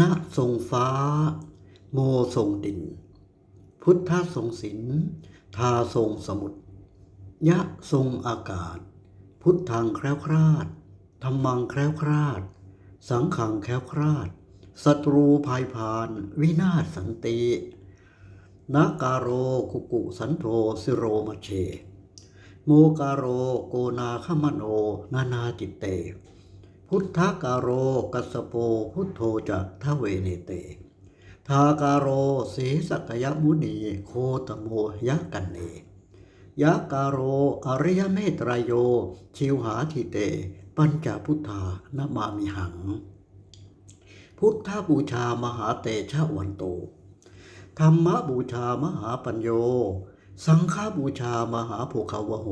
ณทรงฟ้า โมทรงดิน พุทธทรงศิลทาทรงสมุทรยะทรงอากาศ พุทธังแคล้วคลาดธรรมังแคล้วคลาด สังขังแคล้วคลาดศัตรูภายพาน วินาศสันตินาการโรกุกุสันโธสิโรมเช โมการโรโกนาคมโน นานาจิตเต พุทธการโรกัสโปพุทโธจะทะเวเนเต ทาการโรเสสกยมุนีโคตโมยะกันเนยะการโรอริยเมตรายโย ชิวหาทิเต ปัญจพุทธานามามิหัง พุทธบูชามหาเตชะวันโต ธรรมบูชามหาปัญโย สังฆบูชามหาโภคาวโห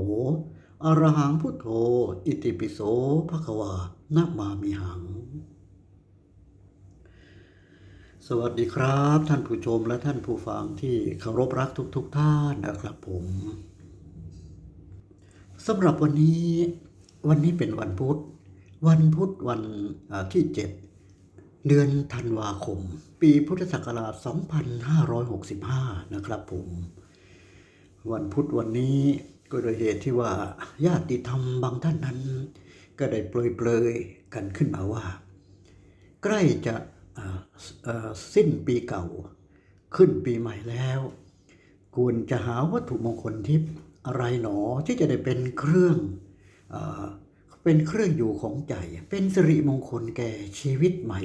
อรหังพุทโธ อิติปิโสภควา นามามิหัง สวัสดีครับ ท่านผู้ชมและท่านผู้ฟังที่เคารพรักทุกๆทท่านนะครับผมสำหรับวันนี้วันนี้เป็นวันพุธ วันพุธวันที่เจ็ดเดือนธันวาคม ปีพุทธศักราช 2565 นะครับผม วันพุธวันนี้ก็โดยเหตุที่ว่าญาติธรรมบางท่านนั้น ก็ได้เปลยๆกันขึ้นมาว่า ใกล้จะสิ้นปีเก่า ขึ้นปีใหม่แล้วควรจะหาวัตถุมงคลทิพย์อะไรหนอที่จะได้เป็นเครื่องเอเป็นเครื่องอยู่ของใจ เป็นสิริมงคลแก่ชีวิตใหม่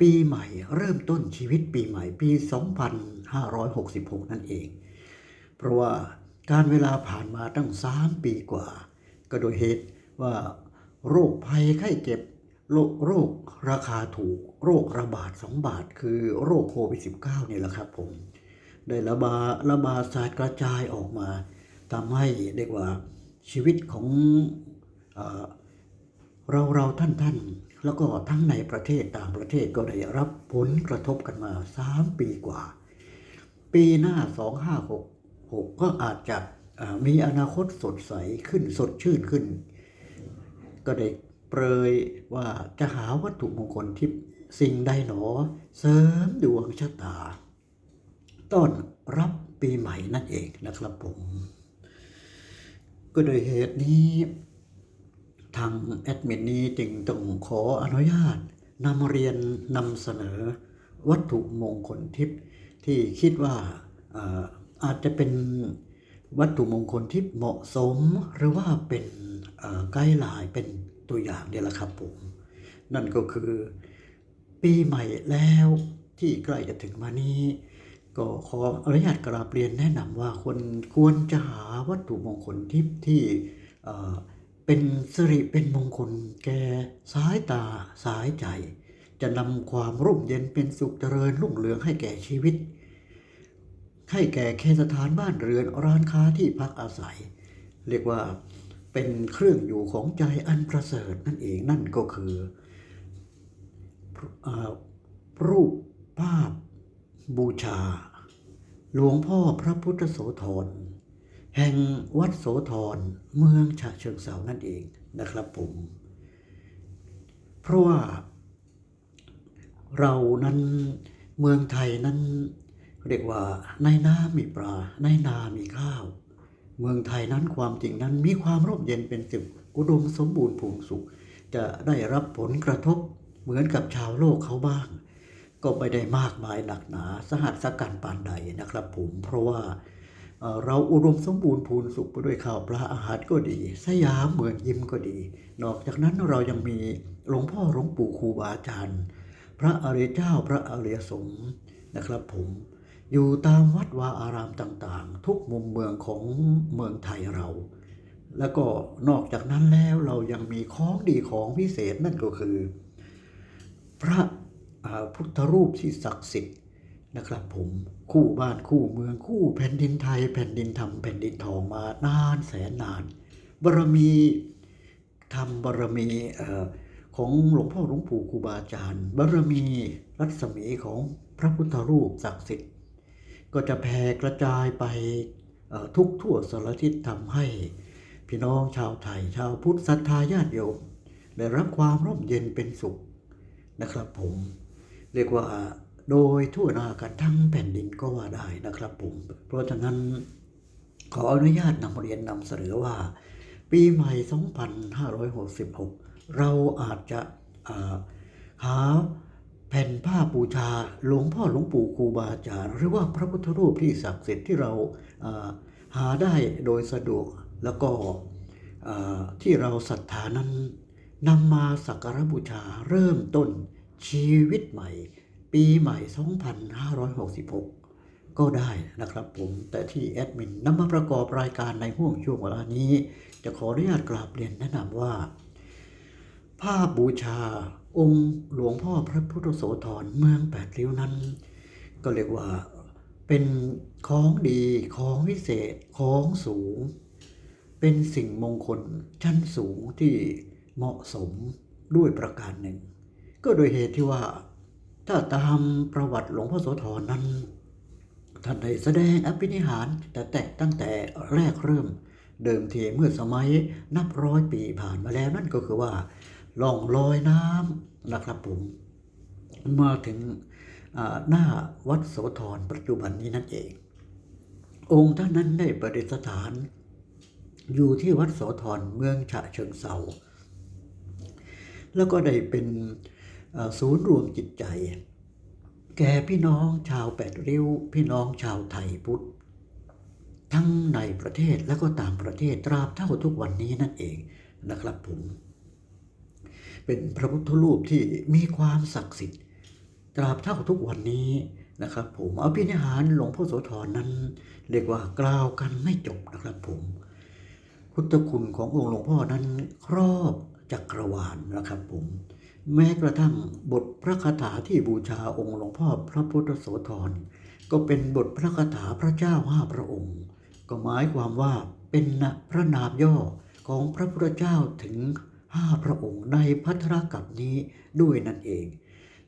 ปีใหม่เริ่มต้นชีวิตปีใหม่ปี 2566 นั่นเอง เพราะว่าการเวลาผ่านมาตั้งสามปีกว่า ก็โดยเหตุว่า โรคภัยไข้เจ็บโรคโรคราคาถูกโรคระบาดสองบาท คือโรคโควิด -19 นี่ยแหละครับผม ได้ระบาดระบาดสาดกระจายออกมาทำให้เรียกว่าชีวิตของเอเราเราท่านท่านแล้วก็ทั้งในประเทศต่างประเทศก็ได้รับผลกระทบกันมาสามปีกว่า ปีหน้า 2566 ก็อาจจะมีอนาคตสดใสขึ้นสดชื่นขึ้น ก็ได้เปรยว่าจะหาวัตถุมงคลทิพย์สิ่งใดหนอ เสริมดวงชะตา ต้อนรับปีใหม่นั่นเองนะครับผม ก็โดยเหตุนี้ทางแอดมินนี้จึงต้องขออนุญาตนำเรียนนำเสนอวัตถุมงคลทิพย์ที่คิดว่าอาจจะเป็นวัตถุมงคลที่เหมาะสมหรือว่าเป็น ไกด์ไลน์เป็นตัวอย่างเดียวละครับผม นั่นก็คือปีใหม่แล้วที่ใกล้จะถึงมานี้ ก็ขออนุญาตกราบเรียนแนะนำว่าคนควรจะหาวัตถุมงคลทิพย์ที่เป็นสิริเป็นมงคลแก่สายตาสายใจ จะนำความร่มเย็นเป็นสุขเจริญรุ่งเรืองให้แก่ชีวิต ให้แก่เคสถานบ้านเรือนร้านค้าที่พักอาศัย เรียกว่า เป็นเครื่องอยู่ของใจอันประเสริฐนั่นเองนั่นก็คืออรูปภาพบูชา หลวงพ่อพระพุทธโสธรแห่งวัดโสธรเมืองฉะเชิงเซานั่นเองนะครับผม เพราะว่าเรานั้นเมืองไทยนั้น เรียกว่าในนามีปลาในนามีข้าว เมืองไทยนั้นความจริงนั้นมีความร่มเย็นเป็นสุขอุดมสมบูรณ์ภูมิสุข จะได้รับผลกระทบเหมือนกับชาวโลกเขาบ้าง ก็ไม่ได้มากมายหนักหนาสหัสสกันปานใดนะครับผมเพราะว่าเราอุดมสมบูรณ์พูนสุขไปด้วยข้าวปลาอาหารก็ดี สยามเหมือนยิ้มก็ดี นอกจากนั้นเรายังมีหลวงพ่อหลวงปู่ครูบาอาจารย์ พระอริยเจ้าพระอริยสงฆ์นะครับผม อยู่ตามวัดวาอารามต่างๆ ทุกมุมเมืองของเมืองไทยเรา แล้วก็นอกจากนั้นแล้วเรายังมีของดีของพิเศษนั่นก็คือ พระพุทธรูปที่ศักดิ์สิทธิ์นะครับผมคู่บ้านคู่เมืองคู่แผ่นดินไทย แผ่นดินธรรมแผ่นดินทองมานานแสนนานบารมีธรรมบารมีอของหลวงพ่อหลวงปู่ครูบาอาจารย์บารมีรัศมีของพระพุทธรูปศักดิ์สิทธิ์ ก็จะแผ่กระจายไปทุกทั่วสารทิศทำให้ พี่น้องชาวไทยชาวพุทธศรัทธาญาติโยมได้รับความร่มเย็นเป็นสุขนะครับผม เรียกว่าโดยทั่วหน้ากันทั้งแผ่นดินก็ว่าได้นะครับผม เพราะฉะนั้นขออนุญาตนำเรียนนำเสนอว่า ปีใหม่ 2566 เราอาจจะหา แผ่นผ้าบูชาหลวงพ่อหลวงปู่ครูบาอาจารย์หรือว่าพระพุทธรูปที่ศักดิ์สิทธิ์ที่เราหาได้โดยสะดวกแล้วก็ที่เราศรัทธานั้นนำมาสักการบูชาเริ่มต้นชีวิตใหม่ ปีใหม่ 2566 ก็ได้นะครับผม แต่ที่แอดมินนำมาประกอบรายการในห่วงช่วงเวลานี้ จะขออนุญาตกราบเรียนแนะนำว่าภาพบูชา องค์หลวงพ่อพระพุทธโสธรเมืองแปดริ้วนั้น ก็เรียกว่าเป็นของดีของวิเศษของสูง เป็นสิ่งมงคลชั้นสูงที่เหมาะสมด้วยประการหนึ่ง ก็โดยเหตุที่ว่า ถ้าตามประวัติหลวงพ่อโสธรนั้น ท่านได้แสดงอภินิหารแต่แต่ตั้งแต่แรกเริ่มเดิมทีเมื่อสมัยนับร้อยปีผ่านมาแล้วนั่นก็คือว่า ล่องลอยน้ำนะครับผมมาถึงหน้าวัดโสธรปัจจุบันนี้นั่นเอง องค์ท่านนั้นได้ประดิษฐาน อยู่ที่วัดโสธรเมืองฉะเชิงเซาแล้วก็ได้เป็นศูนย์รวมจิตใจ แก่พี่น้องชาวแปดริ้ว พี่น้องชาวไทยพุทธ ทั้งในประเทศและก็ต่างประเทศตราบเท่าทุกวันนี้นั่นเองนะครับผม เป็นพระพุทธรูปที่มีความศักดิ์สิทธิ์ตราบเท่าทุกวันนี้นะครับผมอภินิหารหลวงพ่อโสธรนั้น เรียกว่ากล่าวกันไม่จบนะครับผม พุทธคุณขององค์หลวงพ่อนั้นครอบจักรวาลนะครับผม แม้กระทั่งบทพระคาถาที่บูชาองค์หลวงพ่อพระพุทธโสธรก็เป็นบทพระคาถาพระเจ้าห้าพระองค์ ก็หมายความว่าเป็นพระนามย่อของพระพุทธเจ้าถึง ห้าพระองค์ในพัทธกับนี้ด้วยนั่นเอง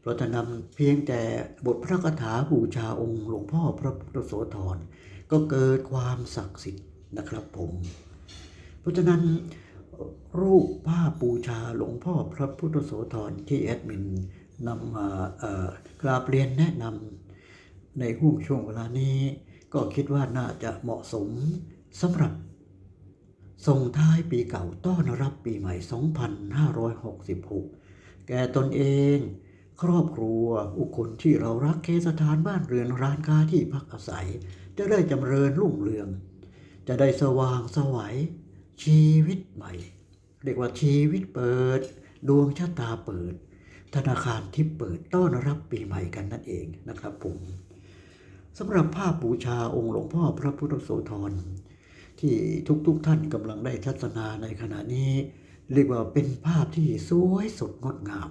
เพราะฉะนั้นเพียงแต่บทพระคาถาบูชาองค์หลวงพ่อพระพุทธโสธรก็เกิดความศักดิ์สิทธิ์นะครับผม เพราะฉะนั้นรูปภาพบูชาหลวงพ่อพระพุทธโสธรที่แอดมินนำมากราบเรียนแนะนำในห่วงช่วงเวลานี้ ก็คิดว่าน่าจะเหมาะสมสำหรับ ส่งท้ายปีเก่าต้อนรับปีใหม่ 2566 แก่ตนเอง ครอบครัวอุคคลที่เรารักเคสถานบ้านเรือนร้านค้าที่พักอาศัย จะได้จำเริญรุ่งเรือง จะได้สว่างสวัยชีวิตใหม่ เรียกว่าชีวิตเปิด ดวงชะตาเปิด ธนาคารที่เปิดต้อนรับปีใหม่กันนั่นเองนะครับผมสำหรับภาพบูชาองค์หลวงพ่อพระพุทธโสธร ที่ทุกๆทท่านกำลังได้ทัศนาในขณะนี้ เรียกว่าเป็นภาพที่สวยสดงดงาม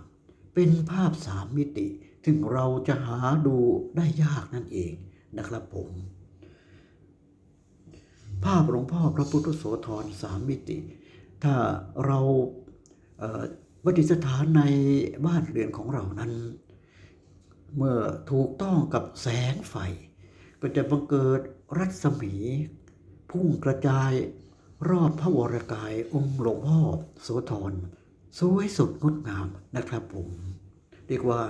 เป็นภาพสามมิติถึงเราจะหาดูได้ยากนั่นเองนะครับผม ภาพหลวงพ่อพระพุทธโสธรสามมิติ ถ้าเราเอ่อประดิษฐานในบ้านเรือนของเรานั้น เมื่อถูกต้องกับแสงไฟ ก็จะบังเกิดรัศมี พุ่งกระจายรอบพระวรกายองค์หลวงพ่อโสธรสวยสดงดงามนะครับผม เรียกว่า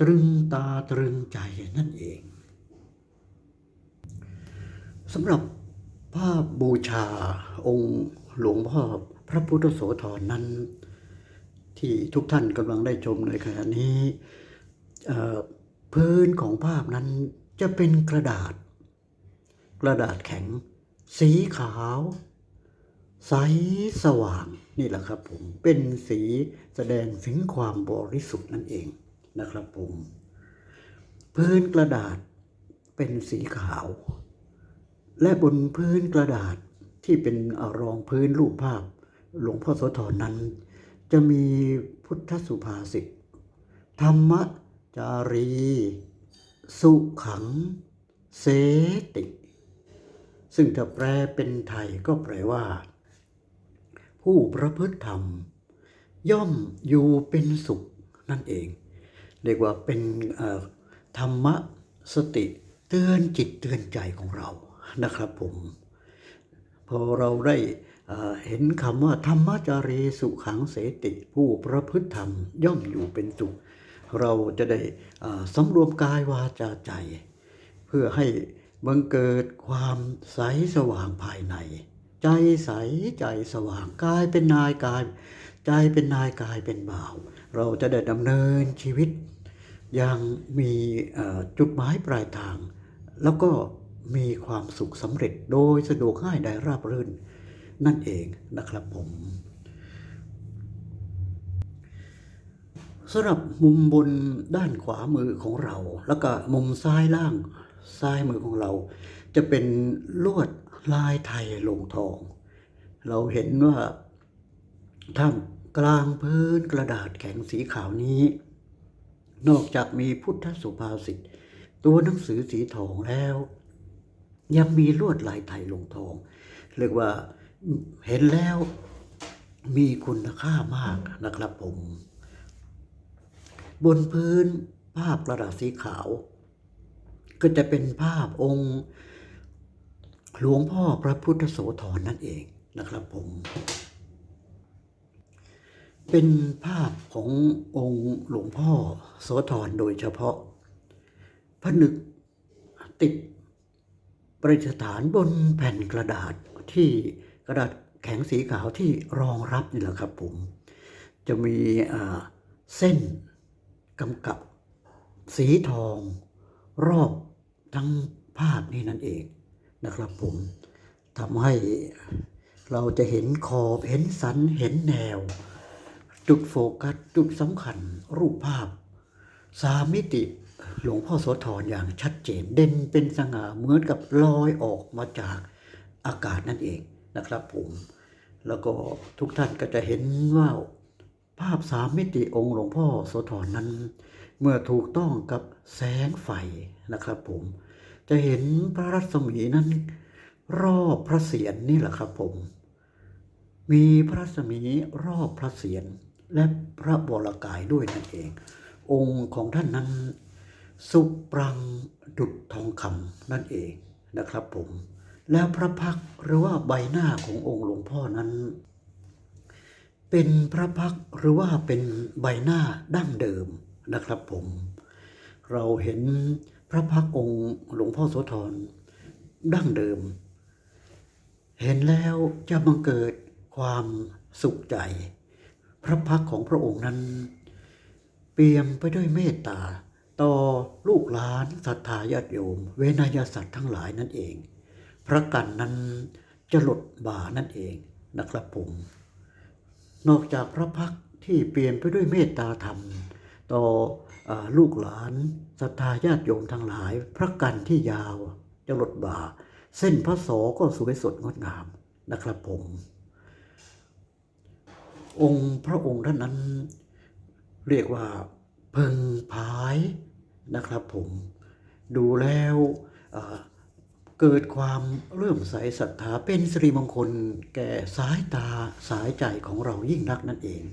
ตรึงตาตรึงใจนั่นเองสำหรับภาพบูชาองค์หลวงพ่อพระพุทธโสธรนั้น ที่ทุกท่านกำลังได้ชมในขณะนี้พื้นของภาพนั้นจะเป็นกระดาษ กระดาษแข็ง สีขาว ใสสว่างนี่แหละครับผมเป็นสีแสดงถึงความบริสุทธิ์นั่นเองนะครับผม พื้นกระดาษเป็นสีขาว และบนพื้นกระดาษที่เป็นอรองพื้นรูปภาพ หลวงพ่อโสธรนั้น จะมีพุทธสุภาษิตธรรมจารี สุขัง เสติ ซึ่งถ้าแปลเป็นไทยก็แปลว่า ผู้ประพฤติธรรม ย่อมอยู่เป็นสุขนั่นเอง เรียกว่าเป็นธรรมะสติเตือนจิตเตือนใจของเรานะครับผม พอเราได้เห็นคำว่าธรรมจารีสุขังเสติ ผู้ประพฤติธรรมย่อมอยู่เป็นสุขเราจะได้สำรวมกายวาจาใจ เพื่อให้ บังเกิดความใสสว่างภายใน ใจใสใจสว่างกายเป็นนายกาย ใจเป็นนายกายเป็นบ่าว เราจะได้ดำเนินชีวิต อย่างมีจุดหมายปลายทาง แล้วก็มีความสุขสำเร็จโดยสะดวกง่ายได้ราบรื่น นั่นเองนะครับผมสำหรับมุมบนด้านขวามือของเรา แล้วก็มุมซ้ายล่าง ซ้ายมือของเรา จะเป็นลวดลายไทยลงทอง เราเห็นว่าท่ามกลางพื้นกระดาษแข็งสีขาวนี้ นอกจากมีพุทธสุภาษิตตัวหนังสือสีทองแล้ว ยังมีลวดลายไทยลงทอง เรียกว่าเห็นแล้วมีคุณค่ามากนะครับผม บนพื้นภาพกระดาษสีขาว ก็จะเป็นภาพองค์หลวงพ่อพระพุทธโสธรนั่นเองนะครับผม เป็นภาพขององค์หลวงพ่อโสธรโดยเฉพาะผนึกติดประดิษฐานบนแผ่นกระดาษที่กระดาษแข็งสีขาวที่รองรับนี่แหละครับผม จะมีเส้นกำกับสีทองรอบ ทั้งภาพนี้นั่นเองนะครับผมทำให้เราจะเห็นขอบเห็นสันเห็นแนว จุดโฟกัสจุดสำคัญรูปภาพสามมิติหลวงพ่อโสธรอย่างชัดเจนเด่นเป็นสง่าเหมือนกับลอยออกมาจากอากาศนั่นเองนะครับผม แล้วก็ทุกท่านก็จะเห็นว่า ภาพสามมิติองค์หลวงพ่อโสธรนั้น เมื่อถูกต้องกับแสงไฟนะครับผม จะเห็นพระรัศมีนั้น รอบพระเศียรนี่แหละครับผม มีพระรัศมีรอบพระเศียรและพระบรกายด้วยนั่นเอง องค์ของท่านนั้น สุปรังดุจทองคำนั่นเองนะครับผม แล้วพระพักหรือว่าใบหน้าขององค์หลวงพ่อนั้น เป็นพระพักหรือว่าเป็นใบหน้าดั้งเดิมนะครับผม เราเห็นพระพักองค์หลวงพ่อโสธรดั้งเดิม เห็นแล้วจะบังเกิดความสุขใจ พระพักของพระองค์นั้น เปี่ยมไปด้วยเมตตา ต่อลูกหลานศรัทธาญาติโยม เวนยสัตว์ทั้งหลายนั่นเอง พระกันนั้นจะหลดบ่านั่นเองนะครับผม นอกจากพระพักที่เปลี่ยนไปด้วยเมตตาธรรม ต่ออลูกหลานศรัทธาญาติโยมทั้งหลาย พระกันที่ยาวจะหลดบ่า เส้นพระโสก็สวยสดงดงามนะครับผม องค์พระองค์ท่านนั้น เรียกว่าเพึงพายนะครับผม ดูแล้ว เกิดความเลื่อมใสศรัทธาเป็นสิริมงคลแก่สายตาสายใจของเรายิ่งนักนั่นเอง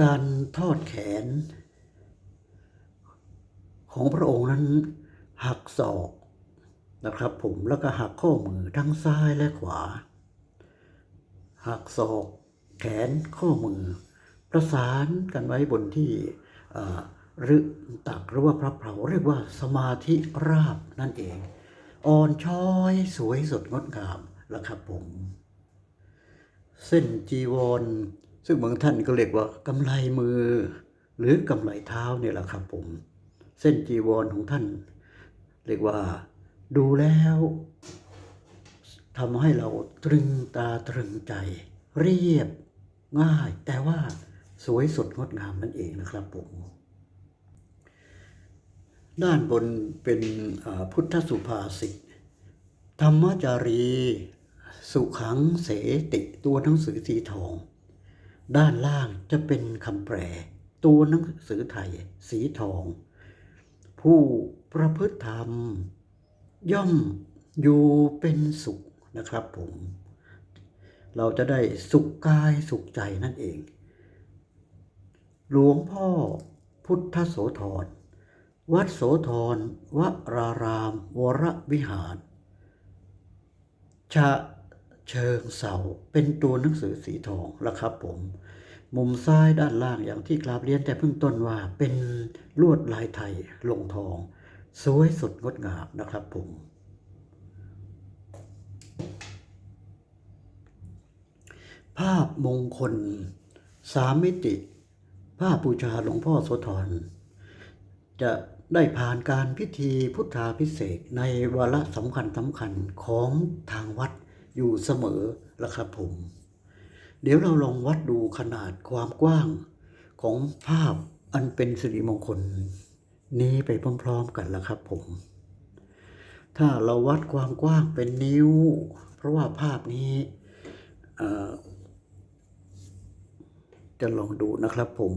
การทอดแขน ของพระองค์นั้นหักศอกนะครับผมแล้วก็หักข้อมือทั้งซ้ายและขวา หักศอก แขนข้อมือ ประสานกันไว้บนที่ หรือตักหรือว่าพระเพลาเรียกว่าสมาธิราบนั่นเอง อ่อนช้อยสวยสดงดงามละครับผม เส้นจีวร ซึ่งบางท่านก็เรียกว่ากำไลมือ หรือกำไลเท้าเนี่ยแหละครับผม เส้นจีวรของท่าน เรียกว่าดูแล้วทำให้เราตรึงตาตรึงใจ เรียบง่าย แต่ว่าสวยสดงดงามนั่นเองนะครับผม ด้านบนเป็นพุทธสุภาษิตธรรมจารี สุขังเสติตัวหนังสือสีทอง ด้านล่างจะเป็นคำแปล ตัวหนังสือไทยสีทอง ผู้ประพฤติธรรม ย่อมอยู่เป็นสุขนะครับผม เราจะได้สุขกายสุขใจนั่นเอง หลวงพ่อพุทธโสธร วัดโสธรวราราม วรวิหาร ชะเชิงเสาเป็นตัวหนังสือสีทองแล้วครับผม มุมซ้ายด้านล่างอย่างที่กราบเรียนแต่เพิ่งต้นว่าเป็นลวดลายไทยลงทอง สวยสดงดงามนะครับผมภาพมงคลสามมิติ ภาพบูชาหลวงพ่อโสธรจะ ได้ผ่านการพิธีพุทธาพิเศษในวาระสำคัญสำคัญของทางวัดอยู่เสมอละครับผม เดี๋ยวเราลองวัดดูขนาดความกว้างของภาพอันเป็นสิริมงคล นี้ไปพร้อมๆกันละครับผม ถ้าเราวัดความกว้างเป็นนิ้ว เพราะว่าภาพนี้จะลองดูนะครับผม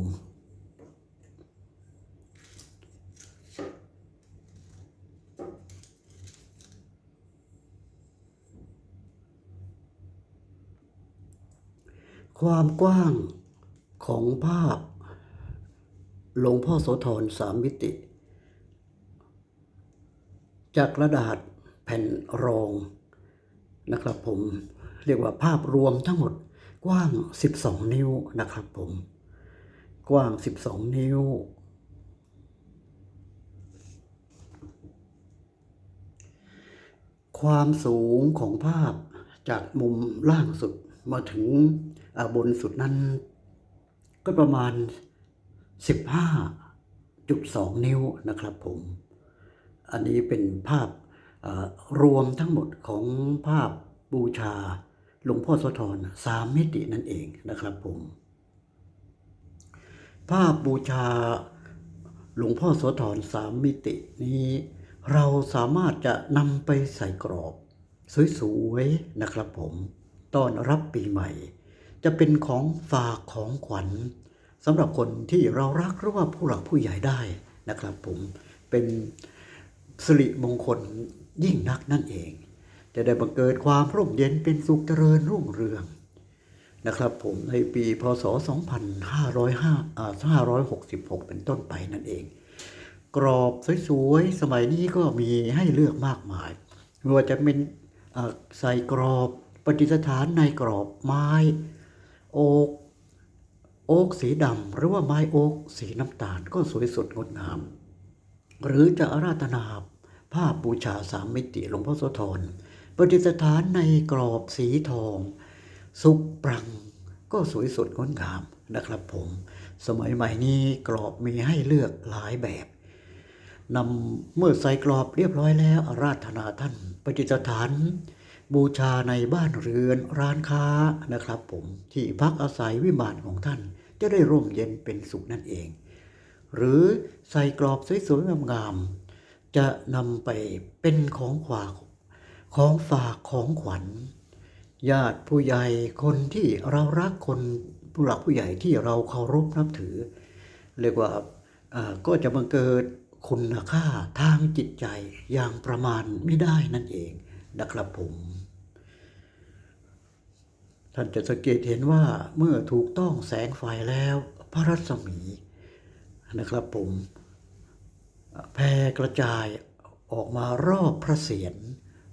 ความกว้างของภาพหลวงพ่อโสธรสามมิติ จากกระดาษแผ่นรองนะครับผมเรียกว่าภาพรวมทั้งหมดกว้าง 12 นิ้วนะครับผม กว้าง 12 นิ้ว ความสูงของภาพจากมุมล่างสุดมาถึง บนสุดนั้น ก็ประมาณ 15.2 นิ้วนะครับผม อันนี้เป็นภาพรวมทั้งหมดของภาพบูชาหลวงพ่อโสธรสามมิตินั่นเองนะครับผม ภาพบูชาหลวงพ่อโสธรสามมิตินี้ เราสามารถจะนำไปใส่กรอบ สวยๆนะครับผม ต้อนรับปีใหม่ จะเป็นของฝากของขวัญสำหรับคนที่เรารักหรือว่าผู้หลักผู้ใหญ่ได้นะครับ ผมเป็นสิริมงคลยิ่งนักนั่นเอง จะได้บังเกิดความร่มเย็นเป็นสุขเจริญรุ่งเรืองนะครับผมในปีพศ 2505อ่า566 เป็นต้นไปนั่นเอง กรอบสวยๆ สมัยนี้ก็มีให้เลือกมากมายไม่ว่าจะเป็นใส่กรอบปฏิสถานในกรอบไม้ โอกโอกสีดำหรือว่าไม้โอกสีน้ำตาลก็สวยสดงดงาม หรือจะอาราธนาภาพบูชาสามมิติหลวงพ่อโสธรประดิษฐานในกรอบสีทอง สุกปรังก็สวยสดงดงามนะครับผม สมัยใหม่นี้กรอบมีให้เลือกหลายแบบนำเมื่อใส่กรอบเรียบร้อยแล้วอาราธนาท่านประดิษฐาน บูชาในบ้านเรือนร้านค้านะครับ ผมที่พักอาศัยวิมานของท่านจะได้ร่มเย็นเป็นสุขนั่นเอง หรือใส่กรอบสวยๆงามๆจะนำไปเป็นของขวากของฝากของขวัญ ญาติผู้ใหญ่คนที่เรารักคนผู้หลักผู้ใหญ่ที่เราเคารพนับถือ เรียกว่าอ่าก็จะบังเกิดคุณค่าทางจิตใจอย่างประมาณไม่ได้นั่นเองนะครับผม ท่านจะสังเกตเห็นว่าเมื่อถูกต้องแสงไฟแล้วพระรัศมีนะครับผมแผ่กระจายออกมารอบพระเศียร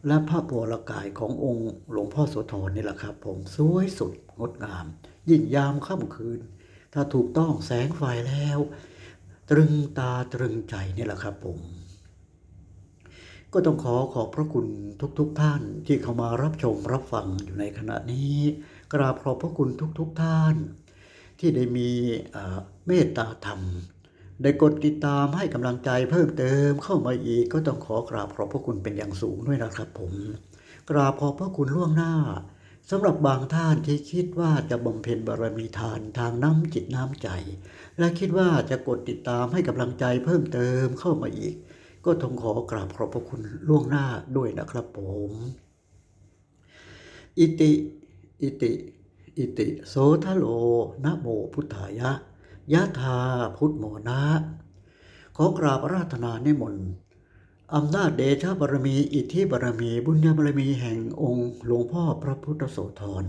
และพระบวรกายขององค์หลวงพ่อโสธรนี่แหละครับผมสวยสุดงดงาม ยิ่งยามค่ำคืน ถ้าถูกต้องแสงไฟแล้ว ตรึงตาตรึงใจนี่แหละครับผม ก็ต้องขอขอบพระคุณทุกๆทท่านที่เข้ามารับชมรับฟังอยู่ในขณะนี้ กราบขอบพระคุณทุกๆทท่าน ที่ได้มีเอ่อเมตตาธรรม ได้กดติดตามให้กำลังใจเพิ่มเติมเข้ามาอีก ก็ต้องขอกราบขอบพระคุณเป็นอย่างสูงด้วยนะครับผม กราบขอบพระคุณล่วงหน้าสำหรับบางท่านที่คิดว่าจะบำเพ็ญบารมีทานทางน้ำจิตน้ำใจ และคิดว่าจะกดติดตามให้กำลังใจเพิ่มเติมเข้ามาอีก ก็ต้องขอกราบขอบพระคุณล่วงหน้าด้วยนะครับผม อิติ อิติ อิติ โสทโลนะโมพุทธายะ ยะธาพุทโมนะ ขอกราบราธนานิมนอำนาจเดชะบารมี อิทธิบารมี บุญญาบารมีแห่งองค์หลวงพ่อพระพุทธโสธร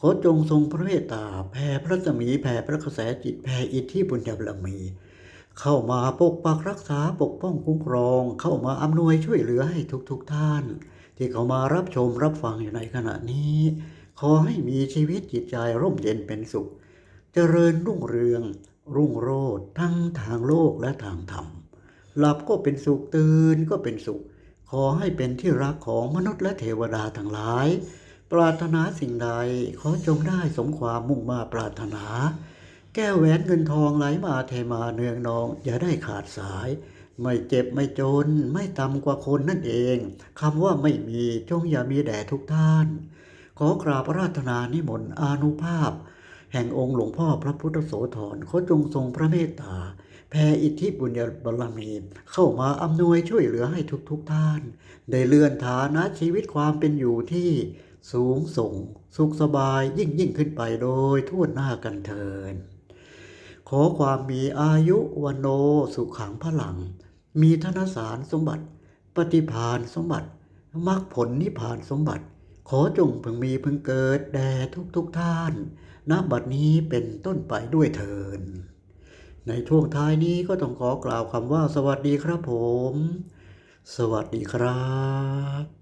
ขอจงทรงพระเมตตาแผ่พระสมีแผ่พระกระแสจิตแผ่อิทธิบุญญาบารมี เข้ามาปกปักรักษาปกป้องคุ้มครอง เข้ามาอำนวยช่วยเหลือให้ทุกๆทท่าน ที่เขามารับชมรับฟังอยู่ในขณะนี้ ขอให้มีชีวิตจิตใจร่มเย็นเป็นสุขเจเจริญรุ่งเรือง รุ่งโรจน์ทั้งทางโลกและทางธรรม หลับก็เป็นสุขตื่นก็เป็นสุข ขอให้เป็นที่รักของมนุษย์และเทวดาทั้งหลาย ปรารถนาสิ่งใดขอจงได้สมความมุ่งมาปรารถนา แก้วแหวนเงินทองไหลมาเทมาเนืองนอง อย่าได้ขาดสาย ไม่เจ็บไม่จน ไม่ต่ำกว่าคนนั่นเองคำว่าไม่มีจงอย่ามีแด่ทุกท่าน ขอกราบราธนานิมนต์อานุภาพ แห่งองค์หลวงพ่อพระพุทธโสธรขอจงทรงพระเมตตาแผ่อิทธิบุญญาบารมีเข้ามาอำนวยช่วยเหลือให้ทุกๆทท่าน ได้เลื่อนฐานะชีวิตความเป็นอยู่ที่สูงส่ง สุขสบายยิ่งยิ่งขึ้นไปโดยทั่วหน้ากันเทิน ขอความมีอายุวันโนสุขังพลัง มีธนสารสมบัติ ปฏิพานสมบัติมรรคผลนิพพานสมบัติ ขอจงพึงมีพึงเกิดแด่ทุกทุกท่านณบัดนี้เป็นต้นไปด้วยเทินในช่วงท้ายนี้ก็ต้องขอกล่าวคำว่าสวัสดีครับผม สวัสดีครับ